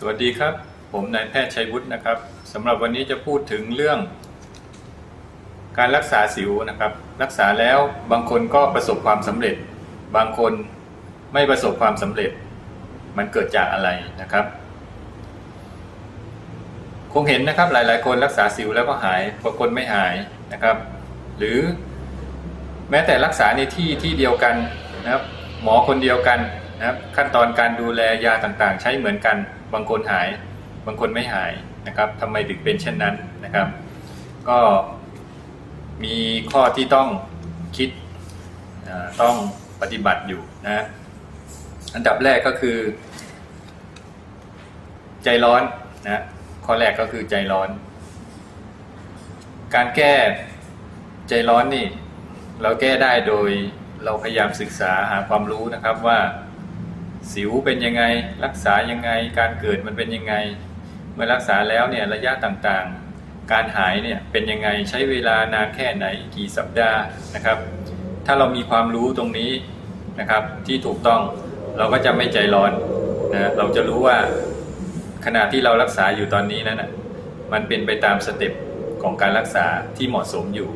สวัสดีครับ ผมนายแพทย์ชัยวุฒินะครับสำหรับวันนี้จะพูดถึงเรื่อง การรักษาสิวนะครับ รักษาแล้วบางคนก็ประสบความสำเร็จ บางคนไม่ประสบความสำเร็จ มันเกิดจากอะไรนะครับ คงเห็นนะครับหลาย ๆ คนรักษาสิวแล้วก็หายบางคนไม่หายนะครับ หรือแม้แต่รักษาในที่ที่เดียวกันนะครับ หมอคนเดียวกัน นะครับขั้นตอนการดูแลยาต่างๆ ใช้เหมือนกันบางคนหาย บางคนไม่หายนะครับทำไมถึงเป็นเช่นนั้นนะครับ ก็มีข้อที่ต้องคิดต้องปฏิบัติอยู่นะอันดับแรกก็คือ ใจร้อนนะข้อแรกก็คือใจร้อน การแก้ใจร้อนนี่ เราแก้ได้โดยเราพยายามศึกษาหาความรู้นะครับว่า สิวเป็นยังไง รักษายังไง การเกิดมันเป็นยังไง เมื่อรักษาแล้วเนี่ยระยะต่างๆ การหายเนี่ยเป็นยังไงใช้เวลานานแค่ไหนกี่สัปดาห์นะครับ ถ้าเรามีความรู้ตรงนี้นะครับที่ถูกต้องเราก็จะไม่ใจร้อนนะเราจะรู้ว่าขณะที่เรารักษาอยู่ตอนนี้นั้นนะมันเป็นไปตามสเต็ปของการรักษาที่เหมาะสมอยู่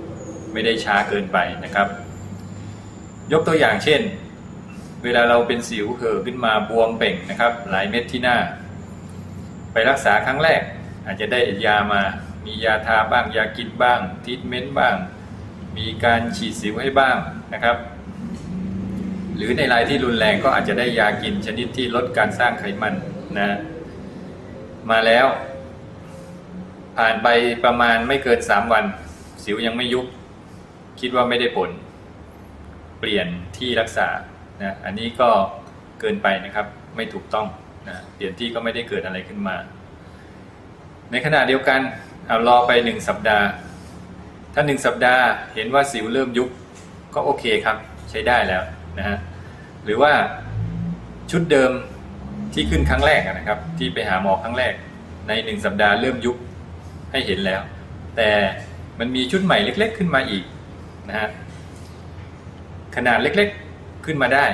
ไม่ได้ช้าเกินไปนะครับ ยกตัวอย่างเช่น เวลาเราเป็นสิวเห่อขึ้นมาบวมเป่งนะครับ หลายเม็ดที่หน้า ไปรักษาครั้งแรก อาจจะได้ยามา มียาทาบ้างยากินบ้างทรีทเมนต์บ้าง มีการฉีดสิวให้บ้างนะครับ หรือในรายที่รุนแรงก็อาจจะได้ยากินชนิดที่ลดการสร้างไขมันนะ มาแล้ว ผ่านไปประมาณไม่เกิน 3 วัน สิวยังไม่ยุบคิดว่าไม่ได้ผล เปลี่ยนที่รักษา นะอันนี้ก็เกินไปนะครับไม่ถูกต้องนะเปลี่ยนที่ก็ไม่ได้เกิดอะไรขึ้นมา ในขณะเดียวกันเอารอไปหนึ่งสัปดาห์ ถ้าหนึ่งสัปดาห์เห็นว่าสิวเริ่มยุบก็โอเคครับใช้ได้แล้วนะฮะหรือว่าชุดเดิมที่ขึ้นครั้งแรกนะครับ ที่ไปหาหมอครั้งแรก ในหนึ่งสัปดาห์เริ่มยุบให้เห็นแล้ว แต่มันมีชุดใหม่เล็ก ๆ ขึ้นมาอีกนะฮะขนาดเล็ก ๆ ขึ้นมาได้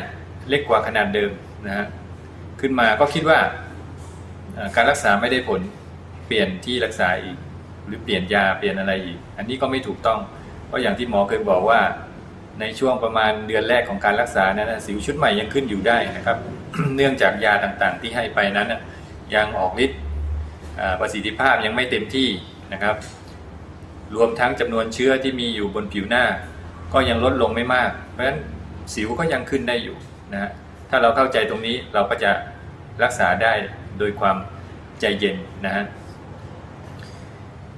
เล็กกว่าขนาดเดิมนะฮะขึ้นมาก็คิดว่าการรักษาไม่ได้ผลเปลี่ยนที่รักษาอีก หรือเปลี่ยนยาเปลี่ยนอะไรอีก อันนี้ก็ไม่ถูกต้อง เพราะอย่างที่หมอเคยบอกว่า ในช่วงประมาณเดือนแรกของการรักษานั้นสิวชุดใหม่ยังขึ้นอยู่ได้นะครับ เนื่องจากยาต่างๆ ที่ให้ไปนั้นยังออกฤทธิ์ประสิทธิภาพยังไม่เต็มที่นะครับ รวมทั้งจำนวนเชื้อที่มีอยู่บนผิวหน้า ก็ยังลดลงไม่มาก เพราะฉะนั้น สิวก็ยังขึ้นได้อยู่นะฮะถ้าเราเข้าใจตรงนี้เราก็จะรักษาได้โดยความใจเย็นนะฮะ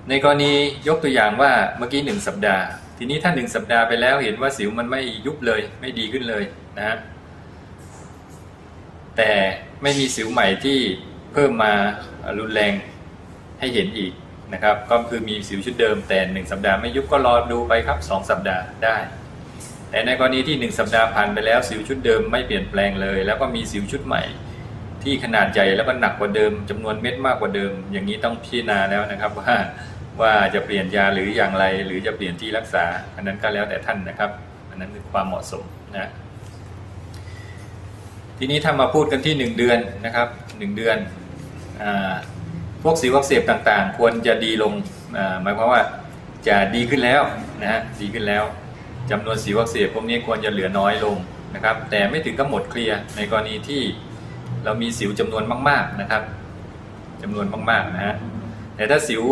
ในกรณียกตัวอย่างว่าเมื่อกี้หนึ่งสัปดาห์ ทีนี้ถ้าหนึ่งสัปดาห์ไปแล้วเห็นว่าสิวมันไม่ยุบเลยไม่ดีขึ้นเลยนะฮะแต่ไม่มีสิวใหม่ที่เพิ่มมารุนแรงให้เห็นอีกนะครับ ก็คือมีสิวชุดเดิมแต่หนึ่งสัปดาห์ไม่ยุบก็รอดูไปครับสองสัปดาห์ได้ แต่ในกรณีที่หนึ่งสัปดาห์ผ่านไปแล้วสิวชุดเดิมไม่เปลี่ยนแปลงเลย แล้วก็มีสิวชุดใหม่ ที่ขนาดใหญ่แล้วก็หนักกว่าเดิมจำนวนเม็ดมากกว่าเดิม อย่างนี้ต้องพิจารณาแล้วนะครับว่าว่าจะเปลี่ยนยาหรืออย่างไรหรือจะเปลี่ยนที่รักษา อันนั้นก็แล้วแต่ท่านนะครับ อันนั้นคือความเหมาะสมนะทีนี้ถ้ามาพูดกันที่ 1 เดือนนะครับ1เดือนอพวกสิวอักเสบต่างๆ ควรจะดีลงหมายความว่าจะดีขึ้นแล้วนะฮะดีขึ้นแล้ว จำนวนสิวอักเสบพวกนี้ควรจะเหลือน้อยลงนะครับ แต่ไม่ถึงกับหมดเคลียร์ในกรณีที่เรามีสิวจำนวนมาก ๆนะครับจำนวนมากๆนะฮะแต่ถ้าสิว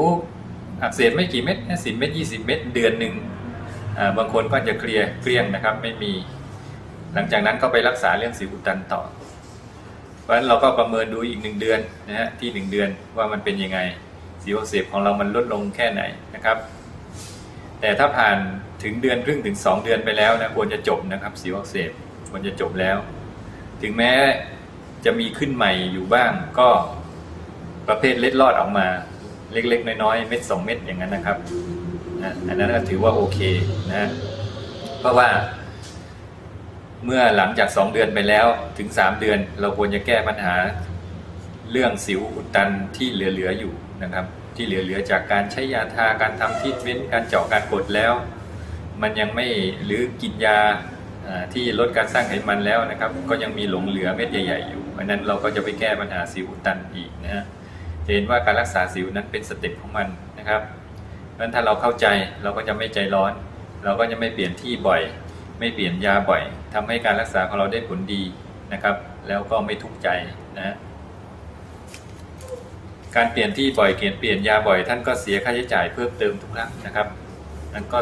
อักเสบไม่กี่เม็ดแค่สิบเม็ดยี่สิบเม็ดเดือนหนึ่งบางคนก็จะเคลียร์เกลี้ยงนะครับ ไม่มีหลังจากนั้นก็ไปรักษาเรื่องสิวอุดตันต่อ เพราะฉะนั้นเราก็ประเมินดูอีกหนึ่งเดือนนะฮะที่หนึ่งเดือนว่ามันเป็นยังไงสิวอักเสบของเรามันลดลงแค่ไหนนะครับ แต่ถ้าผ่านถึงเดือนครึ่งถึง 2 เดือนไปแล้วนะควรจะจบนะครับสิวอักเสบควรจะจบแล้ว ถึงแม้จะมีขึ้นใหม่อยู่บ้างก็ประเภทเล็ดลอดออกมาเล็กๆ น้อยๆเม็ดสองเม็ดอย่างนั้นนะครับนะอันนั้นก็ถือว่าโอเคนะฮะเพราะว่าเมื่อหลังจาก 2 เดือนไปแล้วถึง 3 เดือน เราควรจะแก้ปัญหาเรื่องสิวอุดตันที่เหลือๆอยู่นะครับ ที่เหลือๆจากการใช้ยาทาการทำทรีทเมนต์การเจาะการกดแล้ว มันยังไม่หรือกินยาที่ลดการสร้างไขมันแล้วนะครับ ก็ยังมีหลงเหลือเม็ดใหญ่ๆอยู่เพราะนั้นเราก็จะไปแก้ปัญหาสิวอุดตันอีกนะฮะจะเห็นว่าการรักษาสิวนั้นเป็นสเต็ปของมันนะครับเพราะนั้นถ้าเราเข้าใจเราก็จะไม่ใจร้อน เราก็จะไม่เปลี่ยนที่บ่อย ไม่เปลี่ยนยาบ่อยทำให้การรักษาของเราได้ผลดีนะครับ แล้วก็ไม่ทุกข์ใจนะ การเปลี่ยนที่บ่อยเปลี่ยนเปลี่ยนยาบ่อย ท่านก็เสียค่าใช้จ่ายเพิ่มเติมทุกครั้งนะครับนั่นก็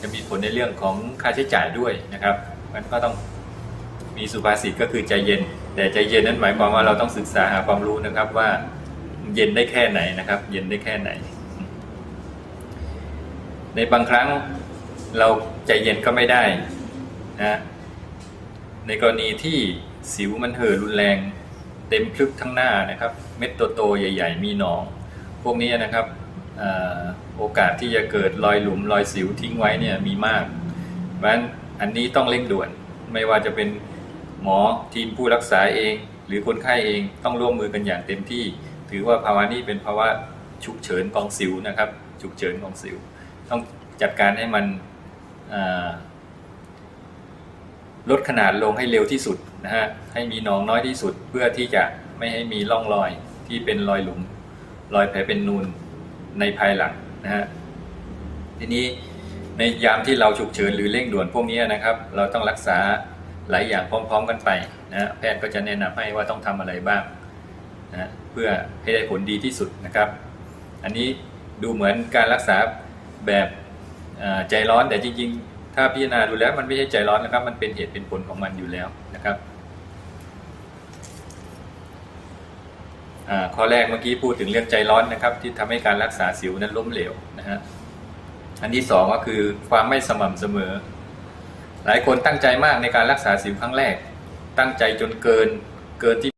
จะมีผลในเรื่องของค่าใช้จ่ายด้วยนะครับ มันก็ต้องมีสุภาษิตก็คือใจเย็น แต่ใจเย็นนั้นหมายความว่าเราต้องศึกษาหาความรู้นะครับว่าเย็นได้แค่ไหนนะครับ เย็นได้แค่ไหน ในบางครั้งเราใจเย็นก็ไม่ได้นะในกรณีที่สิวมันเห่อรุนแรง เต็มพลึกทั้งหน้านะครับ เม็ดโตๆใหญ่ ๆ มีหนอง พวกนี้นะครับอโอกาสที่จะเกิดรอยหลุมรอยสิวทิ้งไว้เนี่ยมีมากเพราะฉะนั้นอันนี้ต้องเร่งด่วน ไม่ว่าจะเป็นหมอทีมผู้รักษาเอง หรือคนไข้เองต้องร่วมมือกันอย่างเต็มที่ ถือว่าภาวะนี้เป็นภาวะฉุกเฉินของสิวนะครับ ฉุกเฉินของสิว ต้องจัดการให้มันอ ลดขนาดลงให้เร็วที่สุดนะฮะให้มีหนองน้อยที่สุดเพื่อที่จะไม่ให้มีร่องรอยที่เป็นรอยหลุม รอยแผลเป็นนูนในภายหลังนะฮะทีนี้ในยามที่เราฉุกเฉินหรือเร่งด่วนพวกนี้นะครับ เราต้องรักษาหลายอย่างพร้อม ๆ กันไปนะฮะแพทย์ก็จะแนะนำให้ว่าต้องทำอะไรบ้างนะเพื่อให้ได้ผลดีที่สุดนะครับ อันนี้ดูเหมือนการรักษาแบบใจร้อนแต่จริง ๆ ถ้าพิจารณาดูแล้วมันไม่ใช่ใจร้อนนะครับ มันเป็นเหตุเป็นผลของมันอยู่แล้วนะครับข้อแรกเมื่อกี้พูดถึงเรื่องใจร้อนนะครับ ที่ทำให้การรักษาสิวนั้นล้มเหลวนะฮะอันที่สองก็คือความไม่สม่ำเสมอ หลายคนตั้งใจมากในการรักษาสิวครั้งแรก ตั้งใจจนเกินเกินที่